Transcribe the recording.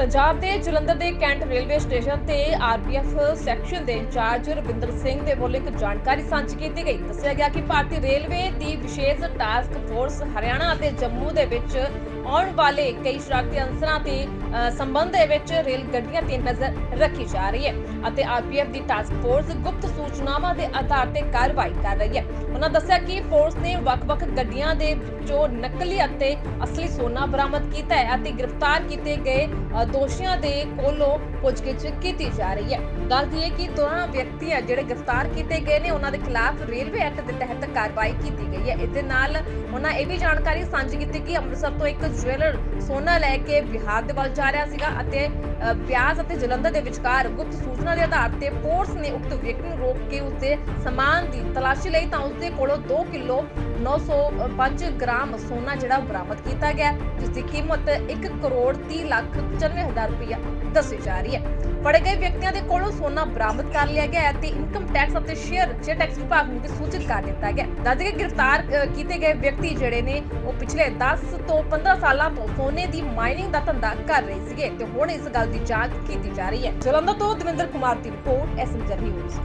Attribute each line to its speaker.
Speaker 1: ਪੰਜਾਬ ਦੇ ਜਲੰਧਰ ਦੇ cantt railway station ਤੇ ਆਰਪੀਐਫ ਸੈਕਸ਼ਨ ਦੇ ਇੰਚਾਰਜ ਰਵਿੰਦਰ ਸਿੰਘ ਦੇ ਵੱਲੋਂ ਇੱਕ ਜਾਣਕਾਰੀ ਸਾਂਝੀ ਕੀਤੀ ਗਈ। ਦੱਸਿਆ ਗਿਆ ਕਿ ਭਾਰਤੀ ਰੇਲਵੇ ਦੀ ਵਿਸ਼ੇਸ਼ ਟਾਸਕ ਫੋਰਸ ਹਰਿਆਣਾ ਅਤੇ ਜੰਮੂ ਦੇ ਵਿੱਚ ਆਉਣ ਵਾਲੇ ਕਈ ਸ਼ਰਾਰਤੀ ਅੰਸਰਾਂ ਤੇ ਸੰਬੰਧ ਦੇ ਵਿੱਚ ਰੇਲ ਗੱਡੀਆਂ ਤੇ ਨਜ਼ਰ ਰੱਖੀ ਜਾ ਰਹੀ ਹੈ ਅਤੇ ਆਰਪੀਐਫ ਦੀ ਟਾਸਕ ਫੋਰਸ ਗੁਪਤ ਸੂਚਨਾਵਾਂ ਦੇ ਆਧਾਰ ਤੇ ਕਾਰਵਾਈ ਕਰ ਰਹੀ ਹੈ। ਉਹਨਾਂ ਦੱਸਿਆ ਕਿ ਫੋਰਸ ਨੇ ਵੱਖ-ਵੱਖ ਗੱਡੀਆਂ ਦੇ ਵਿੱਚੋਂ ਨਕਲੀ ਅਤੇ ਅਸਲੀ ਸੋਨਾ ਬਰਾਮਦ ਕੀਤਾ ਹੈ ਅਤੇ ਗ੍ਰਿਫਤਾਰ ਕੀਤੇ ਗਏ ਦੋਸ਼ੀਆਂ ਦੇ ਕੋਲੋਂ ਪੁੱਛਗਿੱਛ ਕੀਤੀ ਜਾ ਰਹੀ ਹੈ। ਦੱਸ ਦਈਏ ਕਿ ਦੋਹਾਂ ਵਿਅਕਤੀਆਂ ਜਿਹੜੇ ਗ੍ਰਿਫਤਾਰ ਕੀਤੇ ਗਏ ਨੇ, ਉਹਨਾਂ ਦੇ ਖਿਲਾਫ ਰੇਲਵੇ ਐਕਟ ਦੇ ਤਹਿਤ ਕਾਰਵਾਈ ਕੀਤੀ ਗਈ ਹੈ। ਇਸ ਦੇ ਨਾਲ ਉਹਨਾਂ ਇਹ ਵੀ ਜਾਣਕਾਰੀ ਸਾਂਝੀ ਕੀਤੀ ਕਿ ਅੰਮ੍ਰਿਤਸਰ ਤੋਂ ਇੱਕ ਜਵੈਲਰ ਸੋਨਾ ਲੈ ਕੇ ਬਿਹਾਰ ਦੇ ਵੱਲ ਜਾ ਰਿਹਾ ਸੀਗਾ ਅਤੇ ਬਿਆਸ ਅਤੇ ਜਲੰਧਰ ਦੇ ਵਿਚਕਾਰ ਗੁਪਤ ਸੂਚਨਾ ਦੇ ਆਧਾਰ ਤੇ ਫੋਰਸ ਨੇ ਉਕਤ ਵਿਅਕਤੀ ਨੂੰ ਰੋਕ ਕੇ ਉਸਦੇ ਸਮਾਨ ਦੀ ਤਲਾਸ਼ੀ ਲਈ ਤਾਂ ਉਸਦੇ ਕੋਲੋਂ 2 ਕਿਲੋ 905 ਗ੍ਰਾਮ ਸੋਨਾ ਜਿਹੜਾ ਬਰਾਮਦ ਕੀਤਾ ਗਿਆ, ਜਿਸ ਦੀ ਕੀਮਤ 1 ਕਰੋੜ 30 ਲੱਖ 95 ਰੁਪਇਆ ਦੱਸੀ ਜਾ ਰਹੀ ਹੈ। ਫੜੇ ਗਏ ਵਿਅਕਤੀਆਂ ਦੇ ਕੋਲੋਂ ਸੋਨਾ ਬਰਾਮਦ ਕਰ ਲਿਆ ਗਿਆ ਹੈ ਤੇ ਇਨਕਮ ਟੈਕਸ ਅਤੇ ਸ਼ੇਅਰ ਜੇ ਟੈਕਸ ਵਿਭਾਗ ਨੂੰ ਵੀ ਸੂਚਿਤ ਕਰ ਦਿੱਤਾ ਗਿਆ ਦੱਸ ਦਈਏ ਗ੍ਰਿਫਤਾਰ ਕੀਤੇ ਗਏ ਵਿਅਕਤੀ ਜਿਹੜੇ ਨੇ, ਉਹ ਪਿਛਲੇ 10 ਤੋਂ 15 ਸਾਲਾਂ ਤੋਂ ਸੋਨੇ ਦੀ ਮਾਈਨਿੰਗ ਦਾ ਧੰਦਾ ਕਰ ਰਹੇ ਸੀਗੇ ਤੇ ਹੁਣ ਇਸ ਗੱਲ ਦੀ ਜਾਂਚ ਕੀਤੀ ਜਾ ਰਹੀ ਹੈ। ਜਲੰਧਰ ਤੋਂ ਦਵਿੰਦਰ ਕੁਮਾਰ ਦੀ ਰਿਪੋਰਟ ਐਸਐਮਜੀ ਨਿਊਜ਼